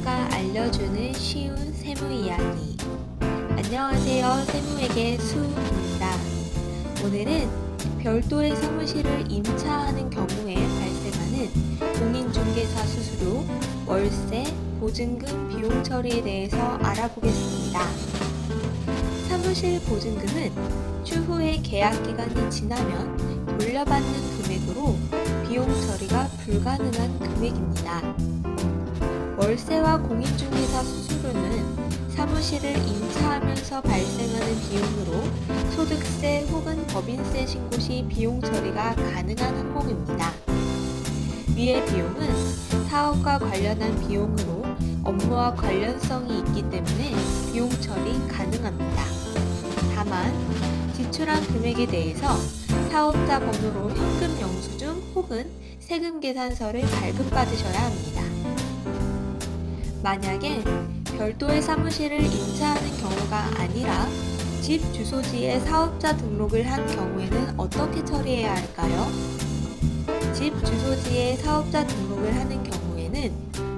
사무사가 알려주는 쉬운 세무 이야기. 안녕하세요. 세무에게 수입니다. 오늘은 별도의 사무실을 임차하는 경우에 발생하는 공인중개사 수수료, 월세, 보증금 비용 처리에 대해서 알아보겠습니다. 사무실 보증금은 추후에 계약 기간이 지나면 돌려받는 금액으로 비용 처리가 불가능한 금액입니다. 월세와 공인중개사 수수료는 사무실을 임차하면서 발생하는 비용으로 소득세 혹은 법인세 신고 시 비용 처리가 가능한 항목입니다. 위의 비용은 사업과 관련한 비용으로 업무와 관련성이 있기 때문에 비용 처리 가능합니다. 다만 지출한 금액에 대해서 사업자 번호로 현금 영수증 혹은 세금 계산서를 발급받으셔야 합니다. 만약에 별도의 사무실을 임차하는 경우가 아니라 집 주소지에 사업자 등록을 한 경우에는 어떻게 처리해야 할까요? 집 주소지에 사업자 등록을 하는 경우에는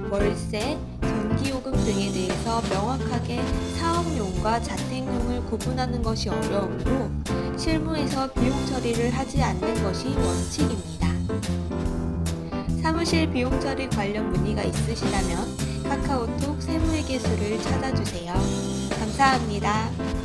월세, 전기요금 등에 대해서 명확하게 사업용과 자택용을 구분하는 것이 어려우므로 실무에서 비용 처리를 하지 않는 것이 원칙입니다. 사무실 비용 처리 관련 문의가 있으시다면 카카오톡 세무회계소를 찾아주세요. 감사합니다.